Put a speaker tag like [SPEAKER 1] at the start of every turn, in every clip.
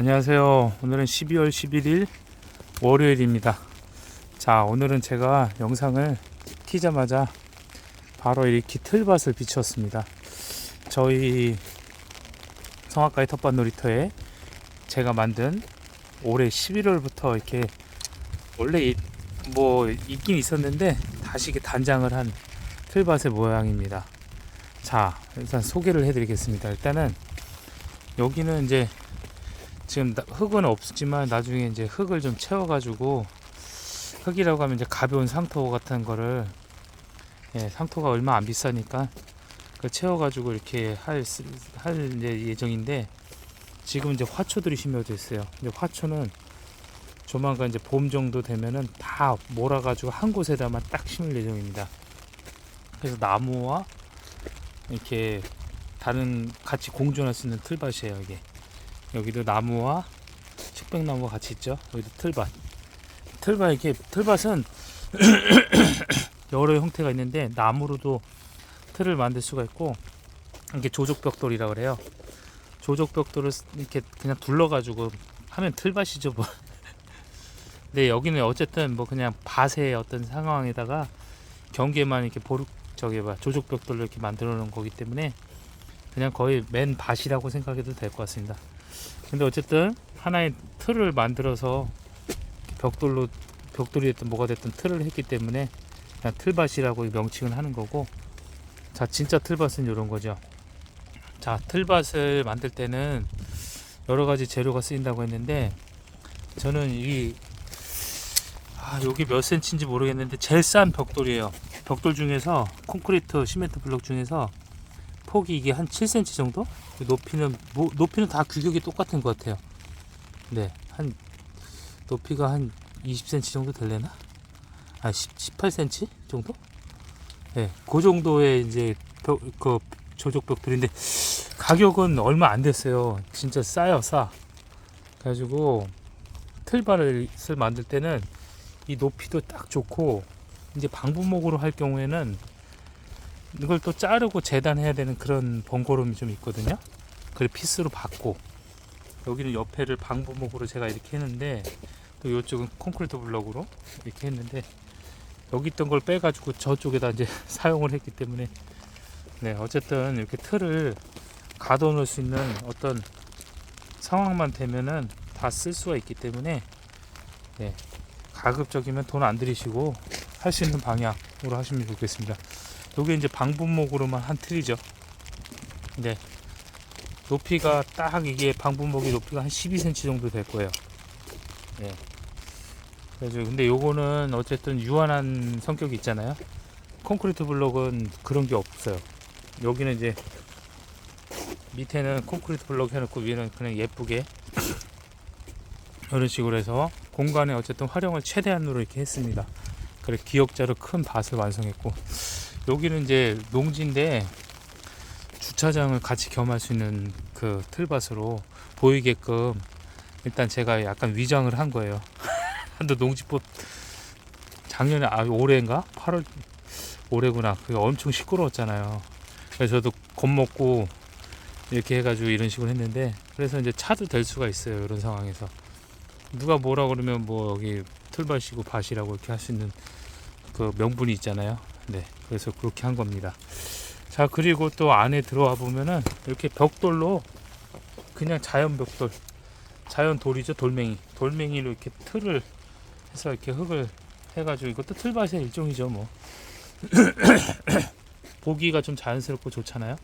[SPEAKER 1] 안녕하세요. 오늘은 12월 11일 월요일입니다. 자, 오늘은 제가 영상을 키자마자 바로 이렇게 틀밭을 비추었습니다. 저희 성악가의 텃밭 놀이터에 제가 만든 올해 11월부터 이렇게 원래 이- 뭐 있긴 있었는데 다시 이렇게 단장을 한 틀밭의 모양입니다. 자, 일단 소개를 해드리겠습니다. 일단은 여기는 이제 지금 나- 흙은 없지만 나중에 이제 흙을 좀 채워가지고 흙이라고 하면 이제 가벼운 상토 같은 거를 예, 상토가 얼마 안 비싸니까 그 채워가지고 이렇게 할, 쓰- 할 예정인데 지금 이제 화초들이 심어져 있어요. 근데 화초는 조만간 이제 봄 정도 되면은 다 몰아가지고 한 곳에다만 딱 심을 예정입니다. 그래서 나무와 이렇게 다른 같이 공존할 수 있는 틀밭이에요 이게. 여기도 나무와 측백나무가 같이 있죠. 여기도 틀밭. 틀밭 이렇게 틀밭은 여러 형태가 있는데 나무로도 틀을 만들 수가 있고 이게 조족벽돌이라 그래요. 조족벽돌을 쓰- 이렇게 그냥 둘러가지고 하면 틀밭이죠 뭐. 근데 여기는 어쨌든 뭐 그냥 밭의 어떤 상황에다가 경계만 이렇게 보르 저기 봐 조족벽돌로 이렇게 만들어 놓은 거기 때문에 그냥 거의 맨 밭이라고 생각해도 될 것 같습니다. 근데 어쨌든 하나의 틀을 만들어서 벽돌로 벽돌이 됐든 뭐가 됐든 틀을 했기 때문에 그냥 틀밭이라고 명칭을 하는 거고. 자 진짜 틀밭은 이런 거죠. 자 틀밭을 만들 때는 여러 가지 재료가 쓰인다고 했는데 저는 이 아, 여기 몇 센치인지 모르겠는데 제일 싼 벽돌이에요. 벽돌 중에서 콘크리트 시멘트 블록 중에서 폭이 이게 한 7cm 정도? 그 높이는 뭐, 높이는 다 규격이 똑같은 것 같아요. 네, 한 높이가 한 20cm 정도 될래나? 아, 10, 18cm 정도? 네, 그 정도의 이제 벽, 그 조적 벽돌인데 가격은 얼마 안 됐어요. 진짜 싸요, 싸. 그래가지고 틀바를 만들 때는 이 높이도 딱 좋고 이제 방부목으로 할 경우에는 이걸 또 자르고 재단해야 되는 그런 번거로움이 좀 있거든요. 그래 피스로 받고 여기는 옆에를 방부목으로 제가 이렇게 했는데 또 이쪽은 콘크리트 블럭으로 이렇게 했는데 여기 있던 걸 빼가지고 저쪽에다 이제 사용을 했기 때문에 네 어쨌든 이렇게 틀을 가둬놓을 수 있는 어떤 상황만 되면은 다 쓸 수가 있기 때문에 네 가급적이면 돈 안 들이시고 할 수 있는 방향으로 하시면 좋겠습니다. 요게 이제 방분목으로만 한 틀이죠. 네. 높이가 딱 이게 방분목이 높이가 한 12cm 정도 될 거예요. 네. 그래서 근데 요거는 어쨌든 유한한 성격이 있잖아요. 콘크리트 블록은 그런 게 없어요. 여기는 이제 밑에는 콘크리트 블록 해놓고 위에는 그냥 예쁘게 이런 식으로 해서 공간에 어쨌든 활용을 최대한으로 이렇게 했습니다. 그래 기역자로 큰 밭을 완성했고 여기는 이제 농지인데 주차장을 같이 겸할 수 있는 그 틀밭으로 보이게끔 일단 제가 약간 위장을 한 거예요. 한도 농지법 작년에 아 올해인가 8월 올해구나. 그게 엄청 시끄러웠잖아요. 그래서 저도 겁먹고 이렇게 해가지고 이런 식으로 했는데 그래서 이제 차도 될 수가 있어요. 이런 상황에서 누가 뭐라 그러면 뭐 여기 틀밭이고 밭이라고 이렇게 할 수 있는 그 명분이 있잖아요. 네, 그래서 그렇게 한 겁니다. 자, 그리고 또 안에 들어와 보면은 이렇게 벽돌로 그냥 자연 벽돌, 자연 돌이죠, 돌멩이. 돌멩이로 이렇게 틀을 해서 이렇게 흙을 해가지고 이것도 틀밭의 일종이죠, 뭐. 보기가 좀 자연스럽고 좋잖아요.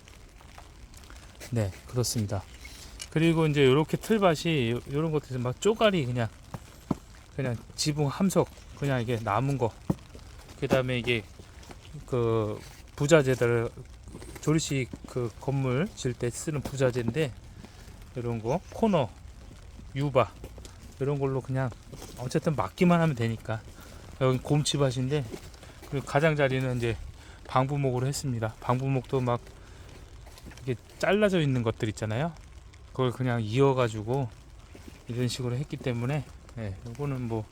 [SPEAKER 1] 네, 그렇습니다. 그리고 이제 이렇게 틀밭이 이런 것들 막 쪼가리 그냥 그냥 지붕 함석 그냥 이게 남은 거. 그 다음에 이게 그 부자재들 조리식 그 건물 질 때 쓰는 부자재인데 이런 거 코너 유바 이런 걸로 그냥 어쨌든 막기만 하면 되니까. 여기 곰치밭인데 그리고 가장자리는 이제 방부목으로 했습니다. 방부목도 막 이렇게 잘라져 있는 것들 있잖아요. 그걸 그냥 이어 가지고 이런 식으로 했기 때문에 네, 요거는 뭐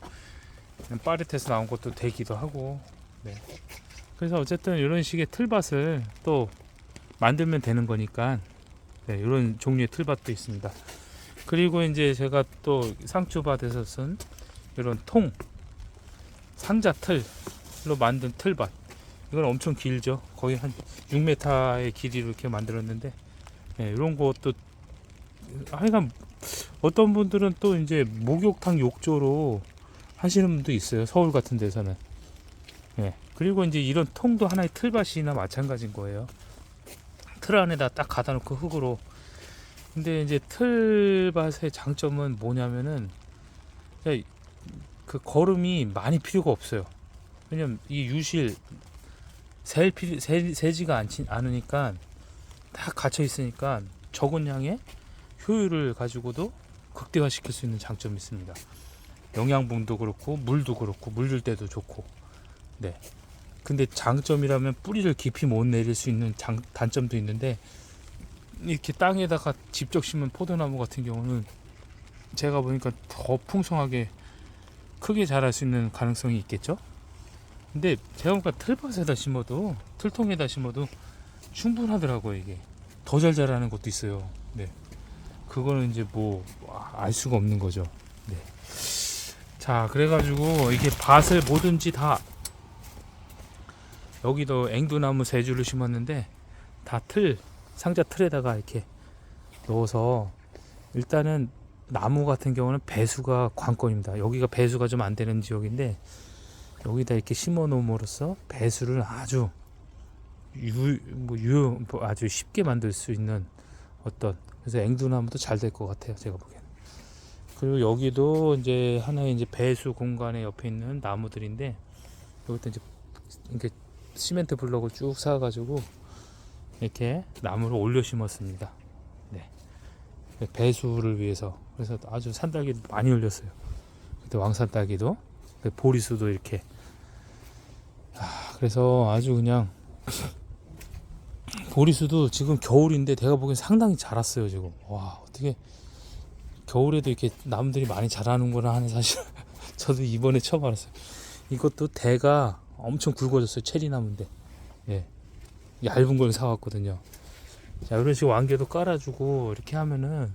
[SPEAKER 1] 파리트에서 나온 것도 되기도 하고 네. 그래서 어쨌든 이런 식의 틀밭을 또 만들면 되는 거니까 네, 이런 종류의 틀밭도 있습니다. 그리고 이제 제가 또 상추밭에서 쓴 이런 통 상자 틀로 만든 틀밭. 이건 엄청 길죠. 거의 한 6m의 길이로 이렇게 만들었는데 예, 이런 것도 하여간 어떤 분들은 또 이제 목욕탕 욕조로 하시는 분도 있어요. 서울 같은 데서는. 예, 그리고 이제 이런 통도 하나의 틀밭이나 마찬가지인 거예요 틀 안에다 딱 가다 놓고 흙으로 근데 이제 틀밭의 장점은 뭐냐면은 그 거름이 많이 필요가 없어요. 왜냐면 이 유실 셀 필요 세, 세지가 않지 않으니까 딱 갇혀 있으니까 적은 양의 효율을 가지고도 극대화시킬 수 있는 장점이 있습니다. 영양분도 그렇고 물도 그렇고 물 줄 때도 좋고 네. 근데 장점이라면 뿌리를 깊이 못 내릴 수 있는 장, 단점도 있는데 이렇게 땅에다가 직접 심은 포도나무 같은 경우는 제가 보니까 더 풍성하게 크게 자랄 수 있는 가능성이 있겠죠. 근데 제가 보니까 틀밭에다 심어도 틀통에다 심어도 충분하더라고요 이게 더 잘 자라는 것도 있어요. 네, 그거는 이제 뭐 알 수가 없는 거죠. 네. 자 그래가지고 이게 밭을 뭐든지 다 여기도 앵두나무 세 줄을 심었는데 다 틀 상자 틀에다가 이렇게 넣어서 일단은 나무 같은 경우는 배수가 관건입니다. 여기가 배수가 좀 안 되는 지역인데 여기다 이렇게 심어 놓음으로써 배수를 아주 유, 뭐 유, 뭐 아주 쉽게 만들 수 있는 어떤 그래서 앵두나무도 잘 될 것 같아요. 제가 보기에는. 그리고 여기도 이제 하나의 이제 배수 공간에 옆에 있는 나무들인데 여기다 이제 이렇게 시멘트 블럭을 쭉 쌓아가지고 이렇게 나무를 올려 심었습니다. 네. 배수를 위해서 그래서 아주 산딸기 많이 올렸어요. 그때 왕산딸기도 그 보리수도 이렇게 아, 그래서 아주 그냥 보리수도 지금 겨울인데 내가 보기엔 상당히 자랐어요 지금 와 어떻게 겨울에도 이렇게 나무들이 많이 자라는구나 하는 사실 저도 이번에 처음 알았어요 이것도 대가 엄청 굵어졌어요 체리나무인데. 예. 얇은 걸 사왔거든요. 자 이런 식으로 완개도 깔아주고 이렇게 하면은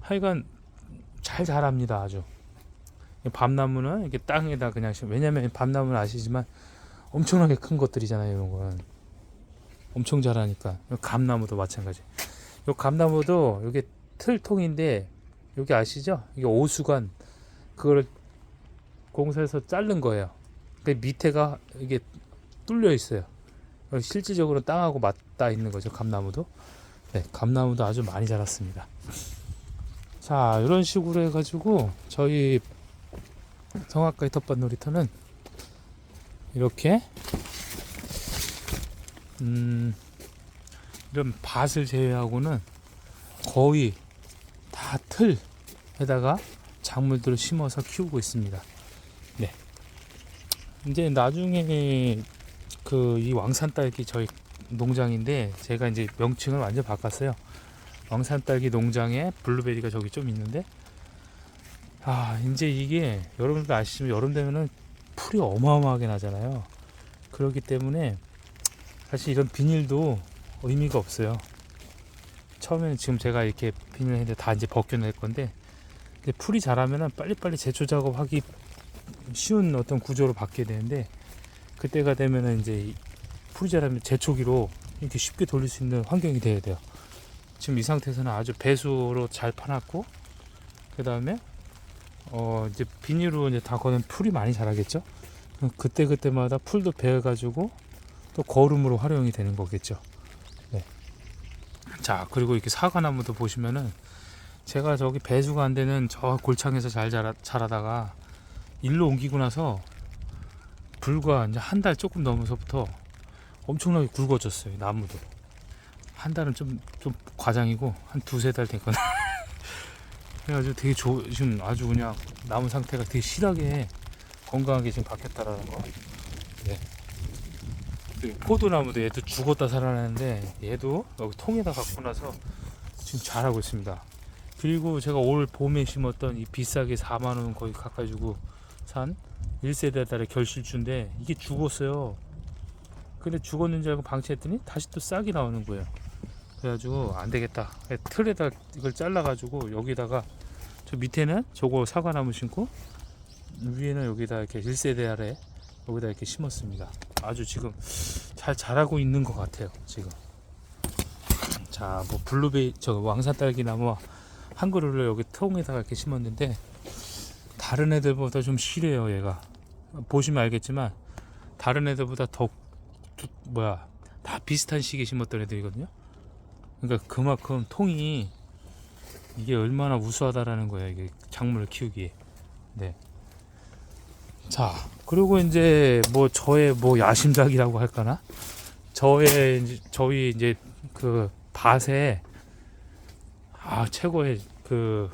[SPEAKER 1] 하여간 잘 자랍니다 아주. 밤나무는 이렇게 땅에다 그냥 심 왜냐면 밤나무는 아시지만 엄청나게 큰 것들이잖아요 이런 건. 엄청 자라니까. 감나무도 마찬가지. 요 감나무도 이게 틀통인데 여기 아시죠? 이게 오수관. 그거를 공사해서 자른 거예요 그 밑에가 이게 뚫려 있어요. 실질적으로 땅하고 맞닿아 있는 거죠 감나무도. 네 감나무도 아주 많이 자랐습니다. 자 이런 식으로 해가지고 저희 성악가의 텃밭 놀이터는 이렇게 음 이런 밭을 제외하고는 거의 다 틀에다가 작물들을 심어서 키우고 있습니다. 네. 이제 나중에 그 이 왕산 딸기 저희 농장인데 제가 이제 명칭을 완전 바꿨어요. 왕산 딸기 농장에 블루베리가 저기 좀 있는데 아 이제 이게 여러분들 아시지만 여름 되면은 풀이 어마어마하게 나잖아요. 그렇기 때문에 사실 이런 비닐도 의미가 없어요. 처음에는 지금 제가 이렇게 비닐 했는데 다 이제 벗겨낼 건데 풀이 자라면은 빨리빨리 제초 작업하기 쉬운 어떤 구조로 바뀌게 되는데 그때가 되면은 이제 풀이 자라면 제초기로 이렇게 쉽게 돌릴 수 있는 환경이 돼야 돼요. 지금 이 상태에서는 아주 배수로 잘 파놨고 그 다음에 어 이제 비닐로 이제 다 거는 풀이 많이 자라겠죠. 그때 그때마다 풀도 베어가지고 또 거름으로 활용이 되는 거겠죠. 네. 자 그리고 이렇게 사과나무도 보시면은 제가 저기 배수가 안 되는 저 골창에서 잘 자라, 자라다가 일로 옮기고 나서 불과 이제 한 달 조금 넘어서부터 엄청나게 굵어졌어요 나무도. 한 달은 좀 좀 과장이고 한 두세 달 됐거든 그래가지고 되게 좋 지금 아주 그냥 나무 상태가 되게 실하게 건강하게 지금 바뀌었다라는 거. 네. 그리고 포도나무도 얘도 죽었다 살아나는데 얘도 여기 통에다 갖고 나서 지금 잘하고 있습니다. 그리고 제가 올 봄에 심었던 이 비싸게 4만원 거의 가까이 주고 산 1세대 달의 결실주인데 이게 죽었어요 근데 죽었는 줄 알고 방치했더니 다시 또 싹이 나오는 거예요 그래가지고 안 되겠다. 틀에다 이걸 잘라가지고 여기다가 저 밑에는 저거 사과나무 심고 위에는 여기다 이렇게 1세대 아래 여기다 이렇게 심었습니다. 아주 지금 잘 자라고 있는 것 같아요. 지금. 자, 뭐 블루베리 저 왕산딸기 나무와 한 그루를 여기 통에다가 이렇게 심었는데 다른 애들보다 좀 실해요, 얘가. 보시면 알겠지만 다른 애들보다 더 두- 뭐야 다 비슷한 시기에 심었던 애들이거든요. 그러니까 그만큼 통이 이게 얼마나 우수하다라는 거야 이게 작물을 키우기에. 네. 자 그리고 이제 뭐 저의 뭐 야심작이라고 할까나 저의 이제 저희 이제 그 밭에 아 최고의 그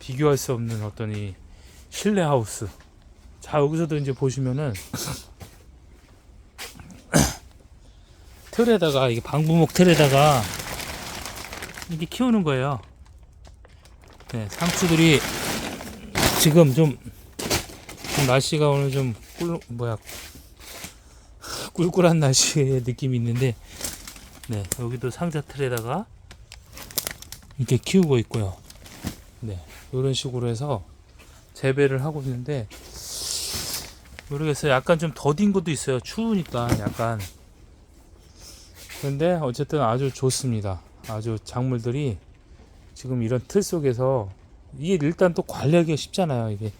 [SPEAKER 1] 비교할 수 없는 어떤 이 실내 하우스 자 여기서도 이제 보시면은 틀에다가 이게 방부목 틀에다가 이게 키우는 거예요. 네, 상추들이 지금 좀, 좀 날씨가 오늘 좀 꿀, 뭐야 꿀꿀한 날씨의 느낌이 있는데, 네 여기도 상자 틀에다가 이렇게 키우고 있고요. 네 이런 식으로 해서 재배를 하고 있는데 모르겠어요. 약간 좀 더딘 것도 있어요. 추우니까 약간. 근데 어쨌든 아주 좋습니다. 아주 작물들이 지금 이런 틀 속에서 이게 일단 또 관리하기가 쉽잖아요. 이게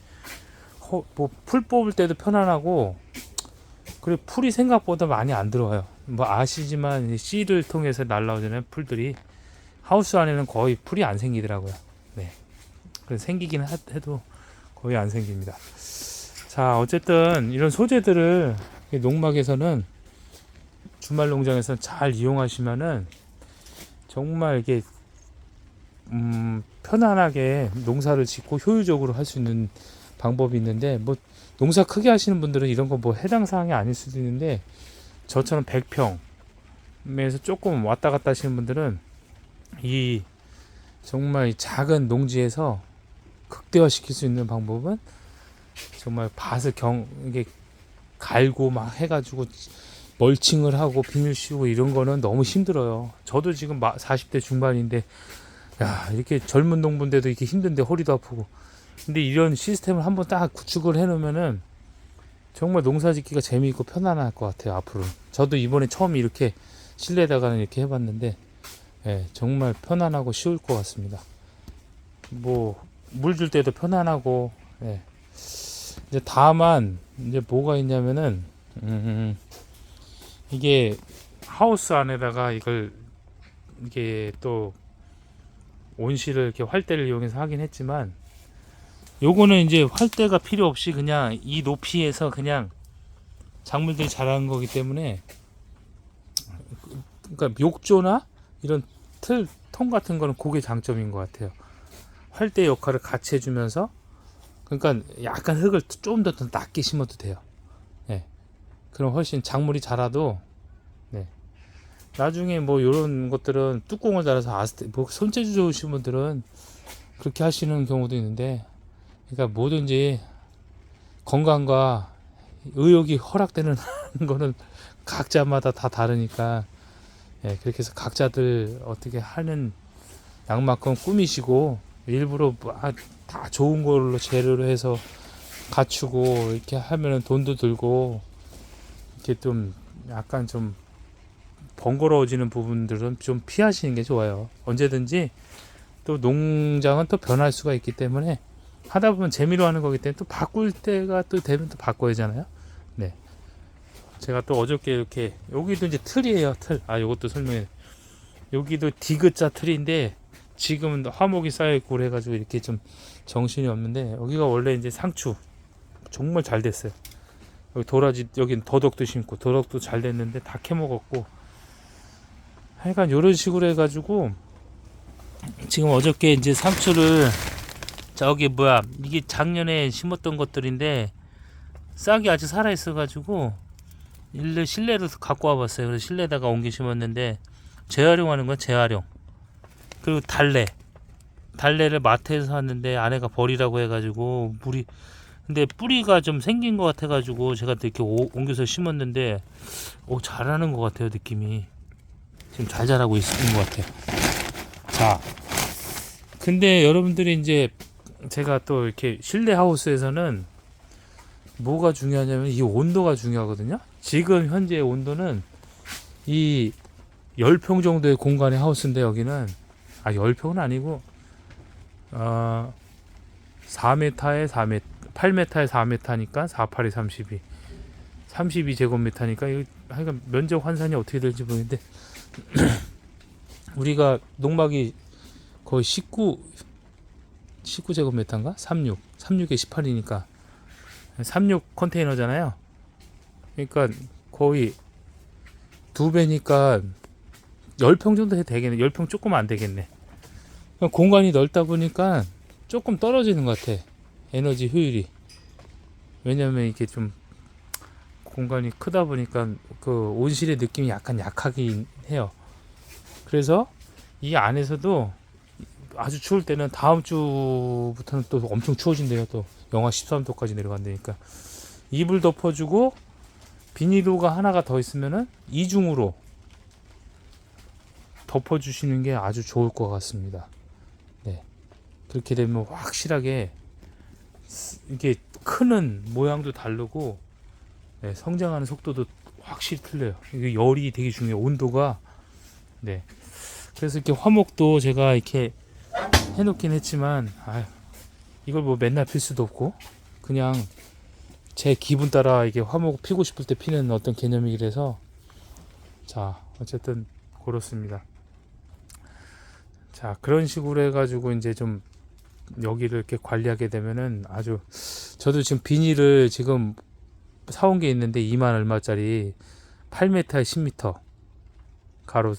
[SPEAKER 1] 뭐 풀 뽑을 때도 편안하고 그리고 풀이 생각보다 많이 안 들어와요. 뭐 아시지만 이 씨를 통해서 날라오잖아요. 풀들이 하우스 안에는 거의 풀이 안 생기더라고요. 네. 생기긴 하- 해도 거의 안 생깁니다. 자, 어쨌든 이런 소재들을 이 농막에서는 주말 농장에서 잘 이용하시면은 정말 이게 음, 편안하게 농사를 짓고 효율적으로 할 수 있는 방법이 있는데 뭐 농사 크게 하시는 분들은 이런 거 뭐 해당 사항이 아닐 수도 있는데 저처럼 100평에서 조금 왔다 갔다 하시는 분들은 이 정말 이 작은 농지에서 극대화시킬 수 있는 방법은 정말 밭을 경 이게 갈고 막 해가지고 멀칭을 하고 비닐 씌우고 이런 거는 너무 힘들어요. 저도 지금 마- 40대 중반인데 야 이렇게 젊은 농부인데도 이렇게 힘든데 허리도 아프고 근데 이런 시스템을 한번 딱 구축을 해놓으면은 정말 농사짓기가 재미있고 편안할 것 같아요 앞으로. 저도 이번에 처음 이렇게 실내에다가는 이렇게 해봤는데 예, 정말 편안하고 쉬울 것 같습니다. 뭐 물 줄 때도 편안하고 예. 이제 다만 이제 뭐가 있냐면은 음, 이게 하우스 안에다가 이걸 이게 또 온실을 이렇게 활대를 이용해서 하긴 했지만 요거는 이제 활대가 필요 없이 그냥 이 높이에서 그냥 작물들이 자라는 거기 때문에 그러니까 욕조나 이런 틀 통 같은 거는 그게 장점인 것 같아요. 활대 역할을 같이 해주면서 그러니까 약간 흙을 좀더 낮게 심어도 돼요. 예. 그럼 훨씬 작물이 자라도 네. 나중에 뭐 이런 것들은 뚜껑을 달아서 아스테 뭐 손재주 좋으신 분들은 그렇게 하시는 경우도 있는데 그러니까 뭐든지 건강과 의욕이 허락되는 거는 각자마다 다 다르니까 예, 그렇게 해서 각자들 어떻게 하는 양만큼 꾸미시고 일부러 뭐, 아, 다 좋은 걸로 재료로 해서 갖추고 이렇게 하면은 돈도 들고 이렇게 좀 약간 좀 번거로워지는 부분들은 좀 피하시는 게 좋아요. 언제든지 또 농장은 또 변할 수가 있기 때문에 하다 보면 재미로 하는 거기 때문에 또 바꿀 때가 또 되면 또 바꿔야 하잖아요. 네. 제가 또 어저께 이렇게 여기도 이제 틀이에요. 틀. 아, 요것도 설명해. 여기도 디귿자 틀인데 지금은 화목이 쌓여 있고 그래가지고 이렇게 좀 정신이 없는데 여기가 원래 이제 상추 정말 잘 됐어요. 여기 도라지 여긴 더덕도 심고 더덕도 잘 됐는데 다 캐먹었고 하여간 이런 식으로 해가지고 지금 어저께 이제 상추를 저기 뭐야 이게 작년에 심었던 것들인데 싹이 아직 살아 있어 가지고 일로 실내로 갖고 와봤어요. 그래서 실내에다가 옮겨 심었는데 재활용하는 건 재활용. 그리고 달래 달래를 마트에서 샀는데 아내가 버리라고 해가지고 물이 근데 뿌리가 좀 생긴 것 같아가지고 제가 이렇게 오- 옮겨서 심었는데 오 잘하는 것 같아요 느낌이 좀잘 자라고 있는 것 같아요. 자, 근데 여러분들이 이제 제가 또 이렇게 실내 하우스에서는 뭐가 중요하냐면 이 온도가 중요하거든요. 지금 현재 온도는 이 10평 정도의 공간의 하우스인데 여기는 아 10평은 아니고 어 4m에 4m 8m에 4m니까 4, 8이 32 32제곱미터니까 이거 하여간 면적 환산이 어떻게 될지 모르겠는데 우리가 농막이 거의 19 19제곱미터인가? 36 36에 18이니까 36 컨테이너잖아요. 그러니까 거의 두 배니까 10평 정도 해도 되겠네. 10평 조금 안 되겠네. 공간이 넓다 보니까 조금 떨어지는 것 같아. 에너지 효율이. 왜냐면 이게 좀 공간이 크다 보니까 그 온실의 느낌이 약간 약하긴 해요. 그래서 이 안에서도 아주 추울 때는 다음 주부터는 또 엄청 추워진대요. 또 영하 13도까지 내려간다니까. 이불 덮어주고 비닐로가 하나가 더 있으면은 이중으로 덮어주시는 게 아주 좋을 것 같습니다. 네. 그렇게 되면 확실하게 이게 크는 모양도 다르고 네, 성장하는 속도도 확실히 틀려요. 이게 열이 되게 중요해요. 온도가 네. 그래서 이렇게 화목도 제가 이렇게 해놓긴 했지만 아유, 이걸 뭐 맨날 필 수도 없고 그냥 제 기분 따라 이게 화목 피고 싶을 때 피는 어떤 개념이라서 자 어쨌든 그렇습니다. 자 그런 식으로 해가지고 이제 좀 여기를 이렇게 관리하게 되면은 아주 저도 지금 비닐을 지금 사온 게 있는데 2만 얼마짜리 8m에 10m 가로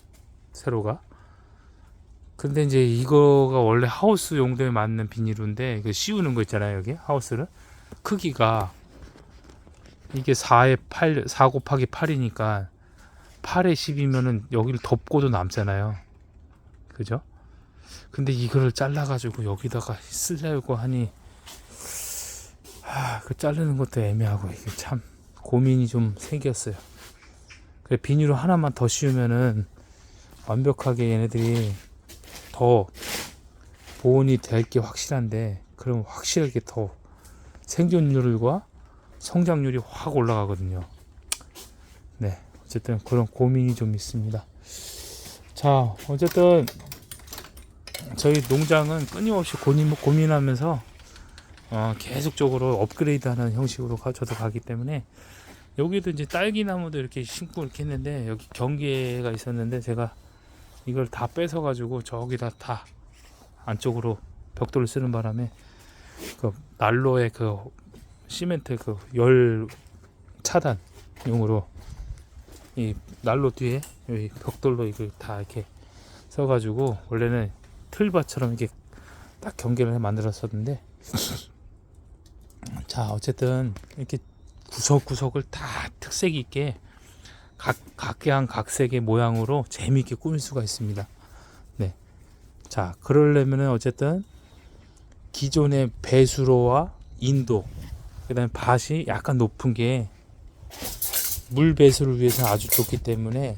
[SPEAKER 1] 세로가? 근데 이제 이거가 원래 하우스 용도에 맞는 비닐인데 그 씌우는 거 있잖아요 여기 하우스를. 크기가 이게 4에 8, 4 곱하기 8이니까 8에 10이면은 여기를 덮고도 남잖아요. 그죠? 근데 이거를 잘라가지고 여기다가 쓰려고 하니 아, 그 자르는 것도 애매하고 이게 참 고민이 좀 생겼어요. 그래 비닐로 하나만 더 씌우면은 완벽하게 얘네들이 더 보온이 될 게 확실한데 그럼 확실하게 더 생존율과 성장률이 확 올라가거든요. 네, 어쨌든 그런 고민이 좀 있습니다. 자, 어쨌든 저희 농장은 끊임없이 고민, 고민하면서 어, 계속적으로 업그레이드하는 형식으로 가, 저도 가기 때문에 여기도 이제 딸기 나무도 이렇게 심고 이렇게 했는데 여기 경계가 있었는데 제가 이걸 다 뺏어 가지고 저기다 다 안쪽으로 벽돌을 쓰는 바람에 그 난로의 그 시멘트 그 열 차단용으로 이 난로 뒤에 여기 벽돌로 이걸 다 이렇게 써가지고 원래는 틀밭처럼 이렇게 딱 경계를 해 만들었었는데 자 어쨌든 이렇게 구석구석을 다 특색 있게 각 각양 각색의 모양으로 재미있게 꾸밀 수가 있습니다. 네. 자 그러려면은 어쨌든 기존의 배수로와 인도 그 다음에 밭이 약간 높은 게 물 배수를 위해서 아주 좋기 때문에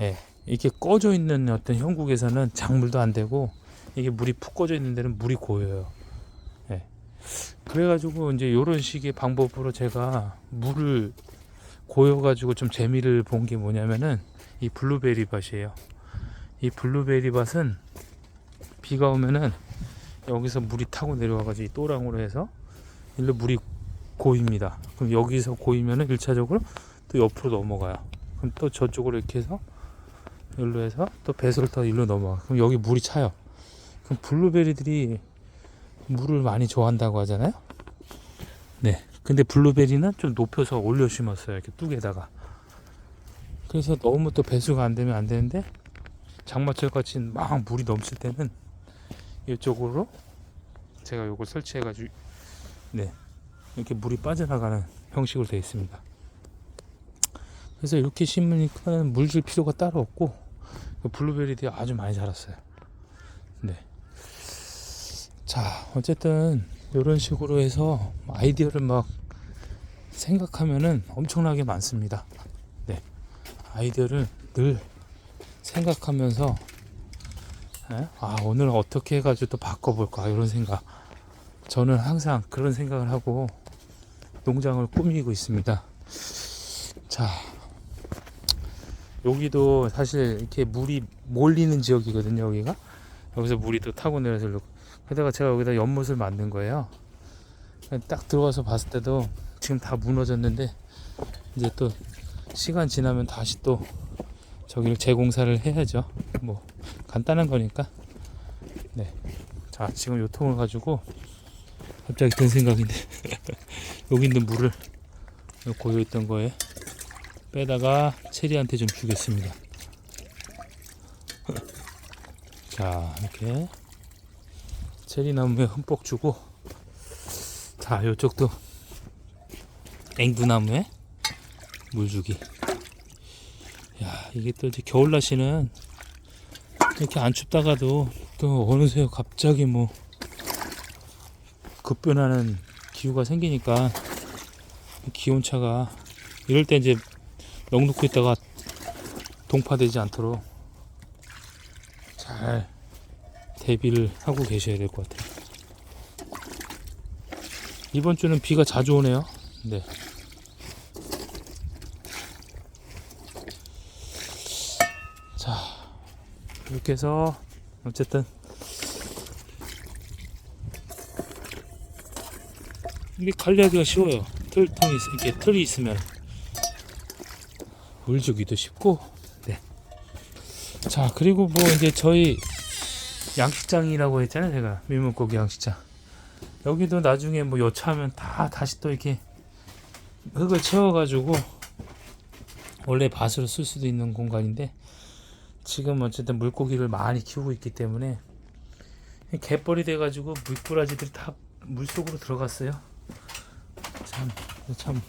[SPEAKER 1] 예, 이렇게 꺼져 있는 어떤 형국에서는 작물도 안 되고 이게 물이 푹 꺼져 있는 데는 물이 고여요. 예. 그래가지고 이제 이런 식의 방법으로 제가 물을 고여가지고 좀 재미를 본 게 뭐냐면은 이 블루베리 밭이에요. 이 블루베리 밭은 비가 오면은 여기서 물이 타고 내려와가지고 이 또랑으로 해서 일로 물이 고입니다. 그럼 여기서 고이면은 1차적으로 또 옆으로 넘어가요. 그럼 또 저쪽으로 이렇게 해서 일로 해서 또 배수를 타고 일로 넘어가. 그럼 여기 물이 차요. 그럼 블루베리들이 물을 많이 좋아한다고 하잖아요. 네. 근데 블루베리는 좀 높여서 올려 심었어요. 이렇게 뚝에다가. 그래서 너무 또 배수가 안 되면 안 되는데 장마철 같이 막 물이 넘칠 때는 이쪽으로 제가 요걸 설치해 가지고 네. 이렇게 물이 빠져나가는 형식으로 되어 있습니다. 그래서 이렇게 심으니까 물줄 필요가 따로 없고 그 블루베리들이 아주 많이 자랐어요. 네. 자, 어쨌든 이런 식으로 해서 아이디어를 막 생각하면은 엄청나게 많습니다. 네. 아이디어를 늘 생각하면서 예? 아 오늘 어떻게 해가지고 또 바꿔볼까 이런 생각 저는 항상 그런 생각을 하고 농장을 꾸미고 있습니다 자 여기도 사실 이렇게 물이 몰리는 지역이거든요 여기가 여기서 물이 또 타고 내려서. 게다가 제가 여기다 연못을 만든 거예요 딱 들어가서 봤을 때도 지금 다 무너졌는데 이제 또 시간 지나면 다시 또 저기를 재공사를 해야죠. 뭐 간단한 거니까. 네. 자 지금 요 통을 가지고 갑자기 든 생각인데 여기 있는 물을 요 고여 있던 거에 빼다가 체리한테 좀 주겠습니다. 자 이렇게 체리 나무에 흠뻑 주고 자 요쪽도 앵두 나무에 물 주기. 야 이게 또 이제 겨울 날씨는 이렇게 안 춥다가도 또 어느새 갑자기 뭐 급변하는 기후가 생기니까 기온차가 이럴 때 이제 넉놓고 있다가 동파되지 않도록 잘 대비를 하고 계셔야 될 것 같아요. 이번 주는 비가 자주 오네요. 네. 자, 이렇게 해서 어쨌든 이게 관리하기가 쉬워요. 틀통이 있- 이렇게 틀이 있으면 물 주기도 쉽고. 네. 자, 그리고 뭐 이제 저희 양식장이라고 했잖아요, 제가 민물고기 양식장. 여기도 나중에 뭐 여차하면 다 다시 또 이렇게 흙을 채워가지고 원래 밭으로 쓸 수도 있는 공간인데 지금 어쨌든 물고기를 많이 키우고 있기 때문에 갯벌이 돼가지고 물꾸라지들이 다 물속으로 들어갔어요. 참, 참.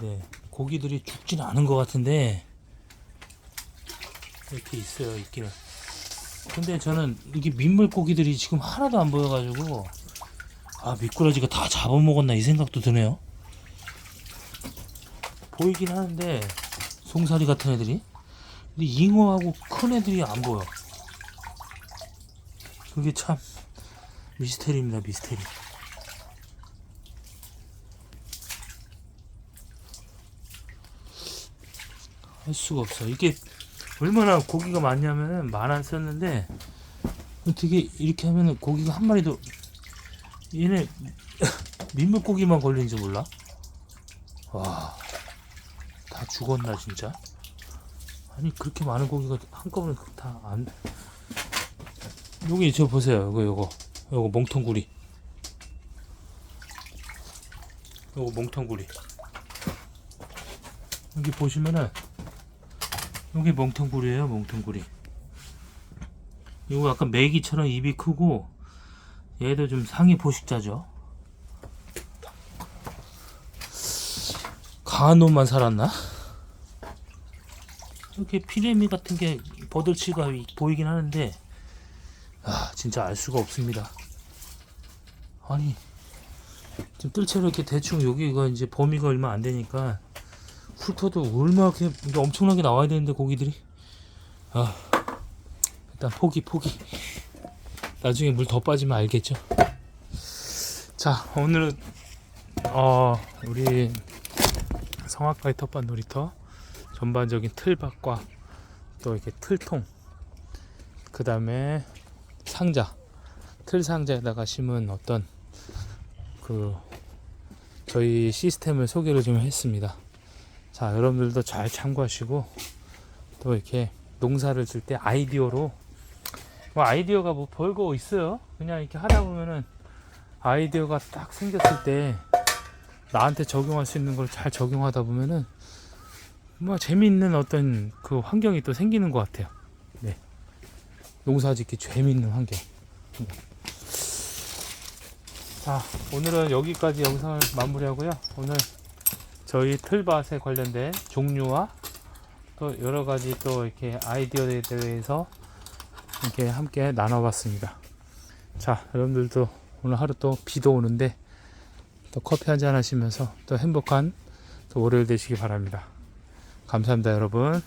[SPEAKER 1] 네, 고기들이 죽지는 않은 것 같은데 이렇게 있어요, 있기는. 근데 저는 이게 민물 고기들이 지금 하나도 안 보여가지고 아 미꾸라지가 다 잡아먹었나 이 생각도 드네요. 보이긴 하는데 송사리 같은 애들이 근데 잉어하고 큰 애들이 안 보여. 그게 참 미스테리입니다 미스테리. 할 수가 없어. 이게 얼마나 고기가 많냐면은 많았었는데 어떻게 이렇게 하면은 고기가 한 마리도 얘네 민물고기만 걸리는지 몰라. 와, 다 죽었나 진짜? 아니 그렇게 많은 고기가 한꺼번에 다 안. 여기 저 보세요. 이거 요거 요거 몽텅구리. 요거 몽텅구리. 여기 보시면은 여기 멍텅구리예요 멍텅구리. 이거 약간 메기처럼 입이 크고 얘도 좀 상위 포식자죠. 강한 놈만 살았나? 이렇게 피레미 같은 게 버들치가 보이긴 하는데 아 진짜 알 수가 없습니다. 아니 지금 뜰채로 이렇게 대충 여기가 이제 범위가 얼마 안 되니까 이렇게 이게 엄청나게 나와야 되는데 고기들이? 아 일단 포기 포기. 나중에 물 더 빠지면 알겠죠? 자 오늘은 어 우리 성악가의 텃밭 놀이터 전반적인 틀밭과 또 이렇게 틀통 그 다음에 상자. 틀 상자에다가 심은 어떤 그 저희 시스템을 소개를 좀 했습니다. 자, 여러분들도 잘 참고하시고 또 이렇게 농사를 질 때 아이디어로 뭐 아이디어가 뭐 별거 있어요. 그냥 이렇게 하다 보면은 아이디어가 딱 생겼을 때 나한테 적용할 수 있는 걸 잘 적용하다 보면은 뭐 재미있는 어떤 그 환경이 또 생기는 것 같아요. 네. 농사 짓기 재미있는 환경. 네. 자, 오늘은 여기까지 영상을 마무리하고요. 오늘 저희 틀밭에 관련된 종류와 또 여러 가지 또 이렇게 아이디어에 대해서 이렇게 함께 나눠봤습니다. 자, 여러분들도 오늘 하루 또 비도 오는데 또 커피 한잔 하시면서 또 행복한 또 월요일 되시기 바랍니다. 감사합니다, 여러분.